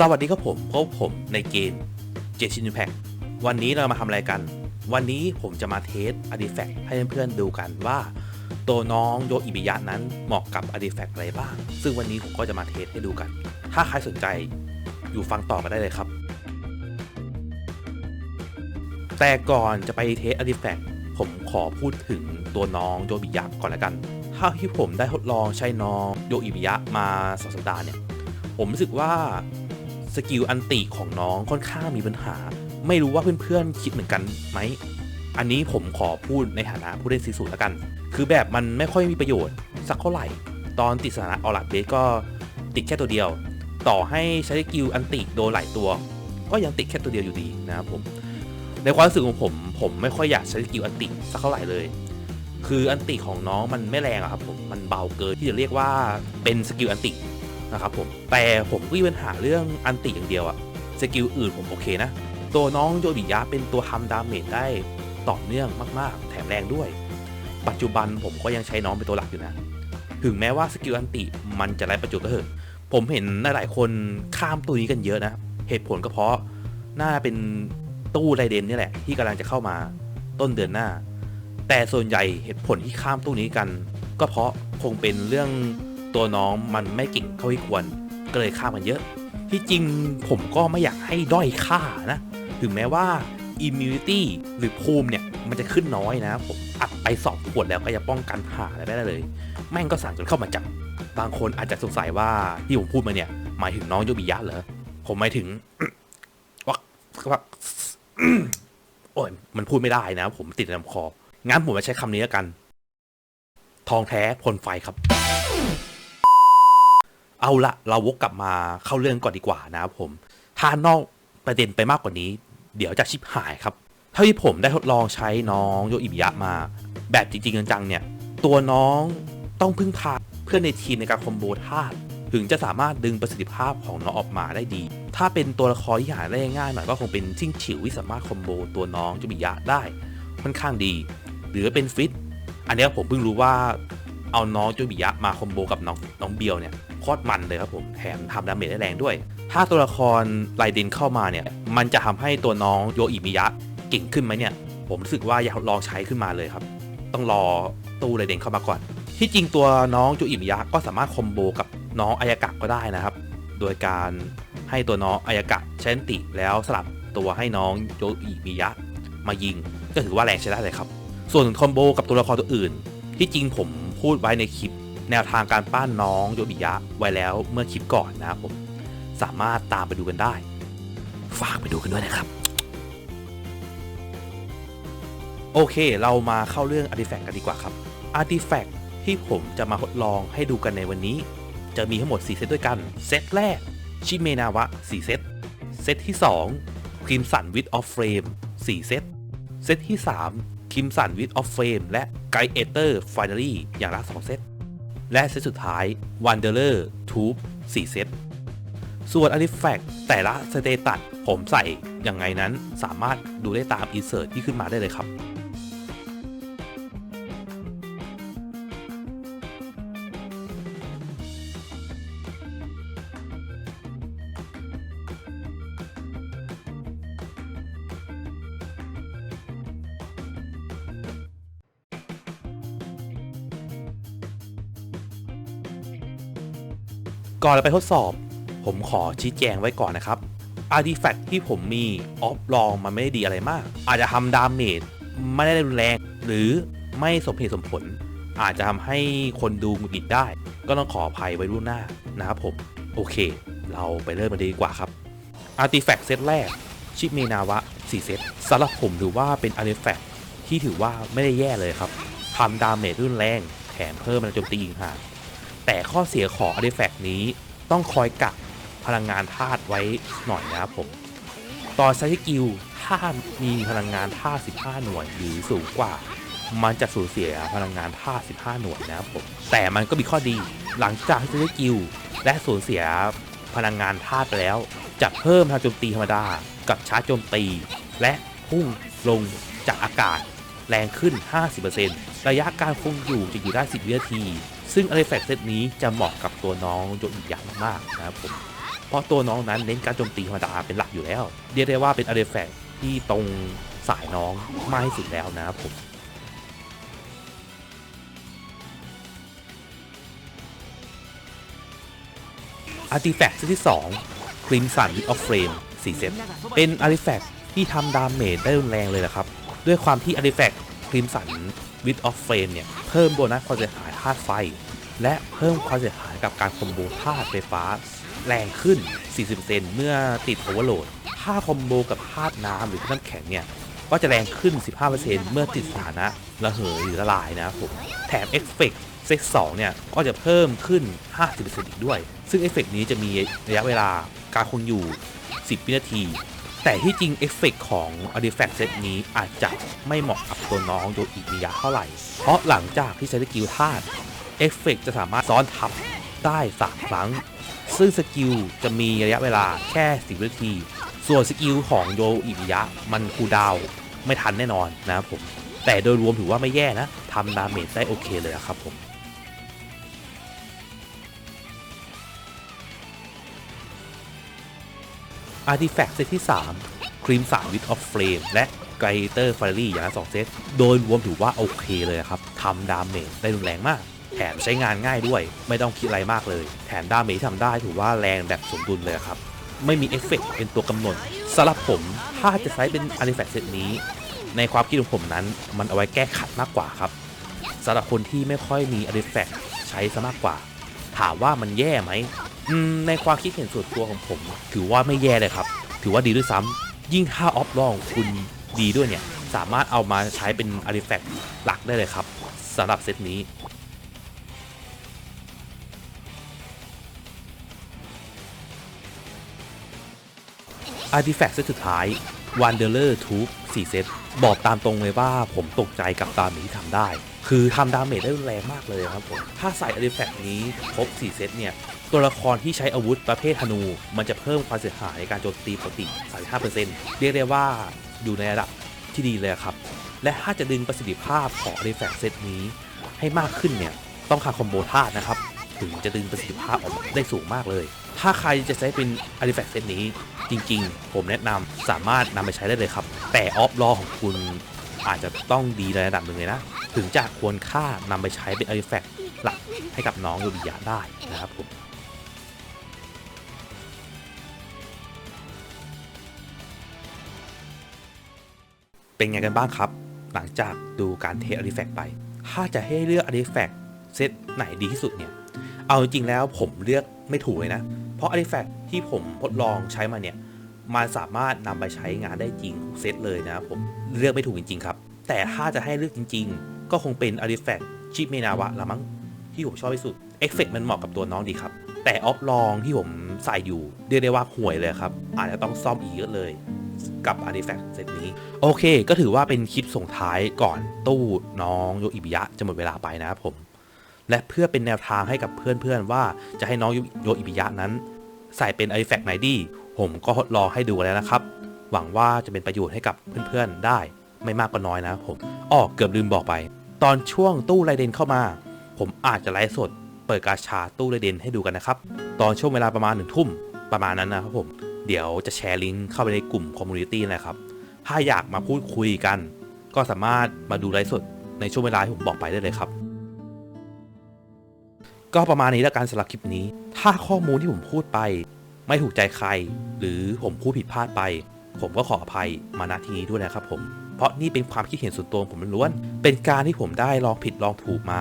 สวัสดีครับผมพบผมในเกมเจชินแพควันนี้เรามาทำอะไรกัน วันนี้ผมจะมาเทสอ r t ิแฟกให้เพื่อนๆดูกันว่า ตัวน้องโยอิบิยะนั้นเหมาะกับอ r t ิแฟกอะไรบ้าง ซึ่งวันนี้ผมก็จะมาเทสให้ดูกัน ถ้าใครสนใจอยู่ฟังต่อมาได้เลยครับ แต่ก่อนจะไปเทสอ r t ิแฟกผมขอพูดถึงตัวน้องโยอิบิยะก่อนละกัน เท่าที่ผมได้ทดลองใช้น้องโยอิบิยะมาสองสัปดาห์เนี่ย ผมรู้สึกว่า สกิลอันติของน้องค่อนข้างมีปัญหา ไม่รู้ว่าเพื่อนๆคิดเหมือนกันไหม อันนี้ผมขอพูดในฐานะผู้เล่นซีสูตรแล้วกัน คือแบบมันไม่ค่อยมีประโยชน์สักเท่าไหร่ ตอนติดสถานะออลัดเบสก็ติดแค่ตัวเดียว ต่อให้ใช้สกิลอันติโดนหลายตัว ก็ยังติดแค่ตัวเดียวอยู่ดีนะครับผมในความรู้สึกของผม ผมไม่ค่อยอยากใช้สกิลอันติสักเท่าไหร่เลย คืออันติของน้องมันไม่แรงอะครับผม มันเบาเกินที่จะเรียกว่าเป็นสกิลอันติ นะครับผมแต่ผมก็มีปัญหาเรื่องอันติอย่างเดียวอะสกิลอื่นผมโอเคนะ ตัวน้องโยบิยะเป็นตัวทำดาเมจได้ต่อเนื่องมากๆ แถมแรงด้วย ปัจจุบันผมก็ยังใช้น้องเป็นตัวหลักอยู่นะ ถึงแม้ว่าสกิลอันติมันจะไร้ประโยชน์ก็เถอะผมเห็นหลายคนข้ามตัวนี้กันเยอะนะ เหตุผลก็เพราะน่าเป็นตู้ไรเดนนี่แหละ ที่กำลังจะเข้ามาต้นเดือนหน้า แต่ส่วนใหญ่เหตุผลที่ข้ามตู้นี้กัน ก็เพราะคงเป็นเรื่อง ตัวน้องมันไม่เก่งเท่าที่ควรก็เลยข้ามันเยอะ ที่จริงผมก็ไม่อยากให้ด้อยค่านะ ถึงแม้ว่า immunity หรือภูมิเนี่ย มันจะขึ้นน้อยนะ ผมอัดไปสองขวดแล้วก็จะป้องกันหาอะไรไม่ได้เลย แม่งก็สั่งจนเข้ามาจับบางคนอาจจะสงสัยว่าที่ผมพูดมาเนี่ย หมายถึงน้องโยบิยะเหรอ ผมหมายถึงว่าว่าโอ้ยมันพูดไม่ได้นะ ผมติดลำคอ งั้นผมจะใช้คำนี้แล้วกัน ทองแท้พลไฟครับ เอาละเราวกกลับมาเข้าเรื่องก่อนดีกว่านะครับผม ถ้านอกประเด็นไปมากกว่านี้ เดี๋ยวจะชิบหายครับ เท่าที่ผมได้ทดลองใช้น้องโยอิบิยะมา แบบจริงๆจังๆเนี่ย ตัวน้องต้องพึ่งพาเพื่อนในทีมในการคอมโบธาตุถึงจะสามารถดึงประสิทธิภาพของน้องออกมาได้ดี ถ้าเป็นตัวละครที่หาได้ง่ายหน่อยก็คงเป็นชิงฉิวที่สามารถคอมโบตัวน้องโยอิบิยะได้ค่อนข้างดี หรือเป็นฟิต อันนี้ผมเพิ่งรู้ว่าเอาน้องโยบิยะมาคอมโบกับน้องน้องเบียวเนี่ย คตรมันเลยครับผมแถมทำดาเมจได้แรงด้วย ถ้าตัวละครไลเดนเข้ามาเนี่ย มันจะทำให้ตัวน้องโยอิมิยะเก่งขึ้นไหมเนี่ย ผมรู้สึกว่าอยากลองใช้ขึ้นมาเลยครับ ต้องรอตู้ไลเดนเข้ามาก่อน ที่จริงตัวน้องโยอิมิยะก็สามารถคอมโบกับน้องอายากะก็ได้นะครับ โดยการให้ตัวน้องอายากะใช้นติแล้วสลับตัวให้น้องโยอิมิยะมายิง ก็ถือว่าแรงใช้ได้เลยครับ ส่วนคอมโบกับตัวละครตัวอื่น ที่จริงผมพูดไว้ในคลิป แนวทางการป้านน้องโยบิยะไว้แล้วเมื่อคลิปก่อนนะครับผมสามารถตามไปดูกันได้ ฝากไปดูกันด้วยนะครับ โอเคเรามาเข้าเรื่อง Artifact กันดีกว่าครับ Artifact ที่ผมจะมาทดลองให้ดูกันในวันนี้ จะมีทั้งหมด 4 เซตด้วยกัน เซตแรก ชิเมนาวะ 4 เซต เซตที่2 Crimson with of Flame 4เซต เซตที่3 Crimson with of Flame และ Guider Finally อย่างละ 2 เซต และเซตสุดท้าย Wanderer Tube 4 เซต ส่วน Artifact แต่ละสเตตัสผมใส่ยังไงนั้นสามารถดูได้ตาม Insert ที่ขึ้นมาได้เลยครับ ก่อนเราไปทดสอบ ผมขอชี้แจงไว้ก่อนนะครับ Artifact ที่ผมมีออฟลองมันไม่ได้ดีอะไรมาก อาจจะทำดาเมจไม่ได้รุนแรงหรือไม่สมเหตุสมผล อาจจะทำให้คนดูหงุดหงิดได้ ก็ต้องขออภัยไว้ล่วงหน้านะครับผม โอเค เราไปเริ่มกันดีกว่าครับ Artifact เซตแรก ชิปเมนาวะ4เซตสำหรับผมถือว่าเป็น Artifact ที่ถือว่าไม่ได้แย่เลยครับทำดาเมจรุนแรงแถมเพิ่มแรงโจมตีอีกห่างแต่ข้อเสียของ Artifact นี้ ต้องคอยกักพลังงานธาตุไว้หน่อยนะครับผมตอนใช้สกิลถ้ามีพลังงานธาตุ15 หน่วยหรือสูงกว่า มันจะสูญเสียพลังงานธาตุ15 หน่วยนะครับผมแต่มันก็มีข้อดีหลังจากใช้สกิลและสูญเสียพลังงานธาตุไปแล้ว จะเพิ่มพลังโจมตีธรรมดา กับชาร์จโจมตี และพุ่งลงจากอากาศแรงขึ้น 50%ระยะการคงอยู่จะอยู่ได้ 10 วินาที ซึ่ง Artifact เซตนี้จะเหมาะกับตัวน้องโยอิยะมากๆนะครับผมเพราะตัวน้องนั้นเน้นการโจมตีธรรมดาเป็นหลักอยู่แล้ว เรียกได้ว่าเป็นอาร์เดแฟกที่ตรงสายน้องมากที่สุดแล้วนะครับผมอาร์ติแฟกต์ที่ 2 Crimson with of Flame 4เซตเป็นอาร์ติแฟกต์ที่ทำดาเมจได้รุนแรงเลยนะครับ ด้วยความที่อาร์ติแฟกต์ Crimson with of Flame เนี่ย เพิ่มโบนัสความเสียหายธาตุไฟ และเพิ่มความเสียหายกับการคอมโบธาตุไฟฟ้า แรงขึ้น 40%เมื่อติดโอเวอร์โหลด ถ้าคอมโบกับธาตุน้ำหรือธาตุน้ำแข็งเนี่ย ก็จะแรงขึ้น 15%เมื่อติดสถานะระเหยหรือละลายนะครับผมแถมเอฟเฟกต์เซต2เนี่ย ก็จะเพิ่มขึ้น 50%อีกด้วย ซึ่งเอฟเฟกต์นี้จะมีระยะเวลาการคงอยู่ 10 วินาที แต่ที่จริงเอฟเฟกต์ของ Artifact เซตนี้อาจจะไม่เหมาะกับตัวน้องโยอิมิยะเท่าไหร่ เพราะหลังจากที่ใช้สกิลธาตุเอฟเฟกต์จะสามารถซ้อนทับได้3ครั้ง ซึ่งสกิลจะมีระยะเวลาแค่10วินาที ส่วนสกิลของโยอิมิยะมันคูดาวไม่ทันแน่นอนนะครับผม แต่โดยรวมถือว่าไม่แย่นะทำดาเมจได้โอเคเลยครับผม อาร์ติแฟกต์เซตที่ 3 ครีม3 with of flame และไกเตอร์ฟารี่อย่างละ2เซต โดยรวมถือว่าโอเคเลยครับทำดาเมจได้รุนแรงมาก แถมใช้งานง่ายด้วย ไม่ต้องคิดอะไรมากเลย แถมดาเมจทำได้ถือว่าแรงแบบสมดุลเลยครับ ไม่มีเอฟเฟกต์เป็นตัวกำหนดสำหรับผม ถ้าจะใช้เป็นอาร์ติแฟกต์เซตนี้ ในความคิดของผมนั้น มันเอาไว้แก้ขัดมากกว่าครับสำหรับคนที่ไม่ค่อยมีอาร์ติแฟกต์ใช้ซะมากกว่า ถามว่ามันแย่ไหม ในความคิดเห็นส่วนตัวของผม ถือว่าไม่แย่เลยครับ ถือว่าดีด้วยซ้ำยิ่งถ้าออฟลองคุณดีด้วยเนี่ย สามารถเอามาใช้เป็นอาร์ติแฟกต์หลักได้เลยครับสำหรับเซตนี้อาร์ติแฟกต์เซตสุดท้าย Wanderer Tube 4เซตบอกตามตรงเลยว่าผมตกใจกับดาเมจที่ทำได้ คือทำดาเมจได้รุนแรงมากเลยครับผม ถ้าใส่อาร์ติแฟกต์นี้ครบ 4 เซตเนี่ย ตัวละครที่ใช้อาวุธประเภทธนู มันจะเพิ่มความเสียหายในการโจมตีปกติ 35%เรียกได้ว่าอยู่ในระดับที่ดีเลยครับ และถ้าจะดึงประสิทธิภาพของอาริแฟกต์เซตนี้ให้มากขึ้นเนี่ย ต้องคาคอมโบธาตุนะครับ ถึงจะดึงประสิทธิภาพออกมาได้สูงมากเลย ถ้าใครจะใช้เป็น Artifact เซตนี้ จริงๆ ผมแนะนำสามารถนำไปใช้ได้เลยครับ แต่ออฟลอของคุณอาจจะต้องดีในระดับหนึ่งเลยนะ ถึงจะควรค่านำไปใช้เป็น Artifact หลักให้กับน้องโยบิยะได้นะครับผม เป็นไงกันบ้างครับ หลังจากดูการเทส Artifact ไป ถ้าจะให้เลือก Artifact เซตไหนดีที่สุดเนี่ย เอาจริงแล้วผมเลือกไม่ถูกเลยนะ เพราะ Artifact ที่ผมทดลองใช้มาเนี่ย มันสามารถนำไปใช้งานได้จริงทุกเซตเลยนะผมเลือกไม่ถูกจริง ๆ ครับ แต่ถ้าจะให้เลือกจริง ๆ ก็คงเป็น Artifact ชิปเมนาวะละมั้งที่ผมชอบที่สุดเอฟเฟกมันเหมาะกับตัวน้องดีครับ แต่ออฟลองที่ผมใส่อยู่เรียกได้ว่าห่วยเลยครับ อาจจะต้องซ่อมอีกเยอะเลย กับ Artifact เซตนี้ โอเค ก็ถือว่าเป็นคลิปส่งท้ายก่อนตู้น้องโยอิบิยะจะหมดเวลาไปนะครับผม และเพื่อเป็นแนวทางให้กับเพื่อนๆว่าจะให้น้องโยอิบิยะนั้น ใส่เป็น Artifact ไหนดี ผมก็ทดลองให้ดูแล้วนะครับ หวังว่าจะเป็นประโยชน์ให้กับเพื่อนๆได้ไม่มากก็น้อยนะผมอ้อเกือบลืมบอกไป ตอนช่วงตู้ไรเดนเข้ามา ผมอาจจะไลฟ์สด เปิดกาชาตู้ไรเดนให้ดูกันนะครับ ตอนช่วงเวลาประมาณหนึ่งทุ่มประมาณนั้นนะครับผม เดี๋ยวจะแชร์ลิงก์เข้าไปในกลุ่มคอมมูนิตี้นะครับถ้าอยากมาพูดคุยกัน ก็สามารถมาดูไลฟ์สดในช่วงเวลาที่ผมบอกไปได้เลยครับ ก็ประมาณนี้แล้วกันสำหรับคลิปนี้ ถ้าข้อมูลที่ผมพูดไป ไม่ถูกใจใคร หรือผมพูดผิดพลาดไป ผมก็ขออภัยมาณที่นี้ด้วยนะครับผมเพราะนี่เป็นความคิดเห็นส่วนตัวผมล้วน เป็นการที่ผมได้ลองผิดลองถูกมา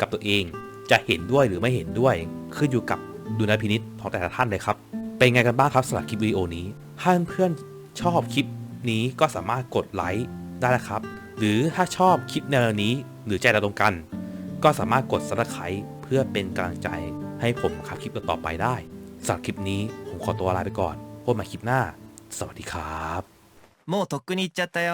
กับตัวเอง จะเห็นด้วยหรือไม่เห็นด้วย ขึ้นอยู่กับดุลพินิษของแต่ละท่านเลยครับ เป็นไงกันบ้างครับสำหรับคลิปวิดีโอนี้ ถ้าเพื่อนๆชอบคลิปนี้ก็สามารถกดไลค์ได้นะครับ หรือถ้าชอบคลิปแนวนี้ หรือใจเราตรงกัน ก็สามารถกด subscribe เพื่อเป็นกำลังใจให้ผมขับคลิปต่อๆไปได้สำหรับคลิปนี้ผมขอตัวลาไปก่อนพบกันใหม่คลิปหน้า สวัสดีครับ もうとっくに行っちゃったよ